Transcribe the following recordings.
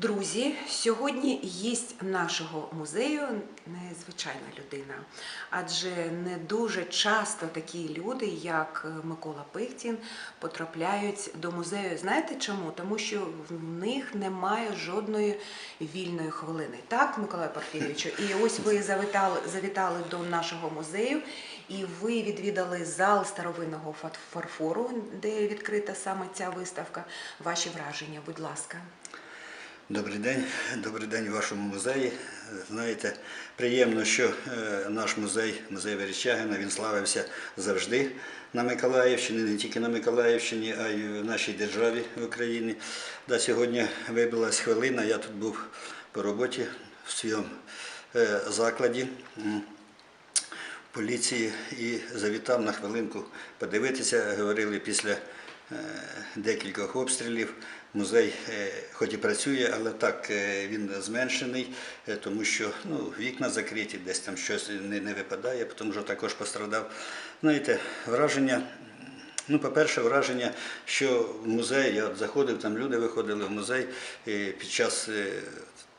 Друзі, сьогодні гість нашого музею незвичайна людина, адже не дуже часто такі люди, як Микола Пихтін, потрапляють до музею. Знаєте чому? Тому що в них немає жодної вільної хвилини. Так, Миколай Порфірійовичу? І ось ви завітали, завітали до нашого музею, і ви відвідали зал старовинного фарфору, де відкрита саме ця виставка. Ваші враження, будь ласка. Добрий день, добрий день вашому музеї. Знаєте, приємно, що е, наш музей, музей Верещагина, він славився завжди на Миколаївщині, не тільки на Миколаївщині, а й в нашій державі в Україні. Да, сьогодні вибилась хвилина, я тут був по роботі в своєму е, закладі. поліції і завітав на хвилинку подивитися. Говорили після декількох обстрілів. Музей е, хоч і працює, але так е, він зменшений, е, тому що ну, вікна закриті, десь там щось не, не випадає, тому що також пострадав. Знаєте, враження. Ну, по-перше, враження, що в музей, я от заходив, там люди виходили в музей і під час е,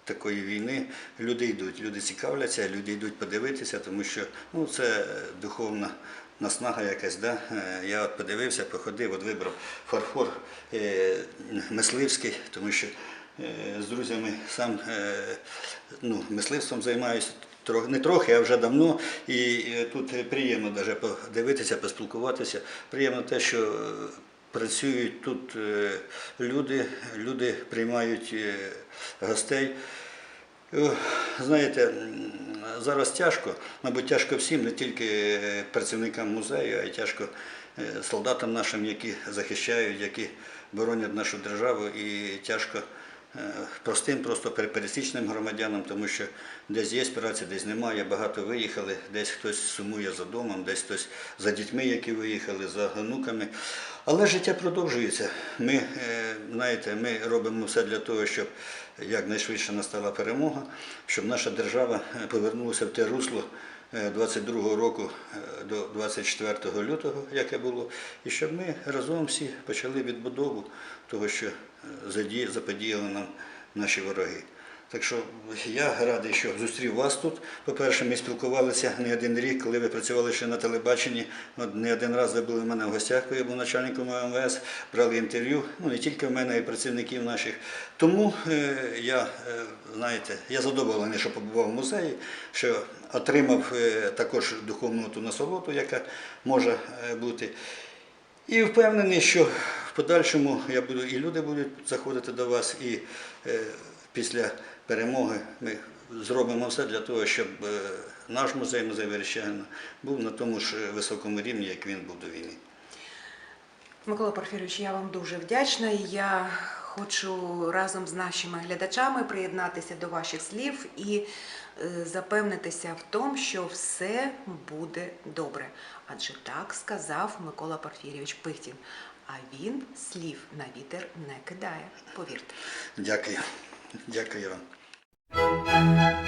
такої війни люди йдуть, люди цікавляться, люди йдуть подивитися, тому що ну, це духовна наснага якась. Да? Е, Я от подивився, походив, от вибрав фарфор е, мисливський, тому що е, з друзями сам ну, мисливством займаюся. Не трохи, а вже давно. І тут приємно даже подивитися, поспілкуватися. Приємно те, що працюють тут е, люди, люди приймають е, гостей. Е, Знаєте, зараз тяжко, мабуть, тяжко всім, не тільки працівникам музею, а й тяжко солдатам нашим, які захищають, які боронять нашу державу, і тяжко простим, просто перепересічним громадянам, тому що десь є праця, десь немає, багато виїхали, десь хтось сумує за домом, десь хтось за дітьми, які виїхали, за онуками. Але життя продовжується. Ми, е, знаєте, ми робимо все для того, щоб якнайшвидше настала перемога, щоб наша держава е, повернулася в те русло е, 22 року е, до 24 лютого, яке було, і щоб ми разом всі почали відбудову того, що е, заподіяли нам наші вороги. Так що я радий, що зустрів вас тут. По-перше, ми спілкувалися не один рік, коли ви працювали ще на телебаченні. От не один раз ви були в мене в гостях, коли я був начальником МВС, брали інтерв'ю, ну не тільки в мене, а й працівників наших. Тому е, я, е, знаєте, я задоволений, що побував в музеї, що отримав е, також духовну ту насолоду, яка може бути. І впевнений, що в подальшому я буду, і люди будуть заходити до вас, і після перемоги ми зробимо все для того, щоб е, наш музей, музей Верещагина, був на тому ж високому рівні, як він був до війни. Микола Порфірович, я вам дуже вдячна. Я хочу разом з нашими глядачами приєднатися до ваших слів і е, запевнитися в тому, що все буде добре. Адже так сказав Микола Порфірійович Пихтін. А він слів на вітер не кидає. Повірте. Дякую. Дякую вам. thank you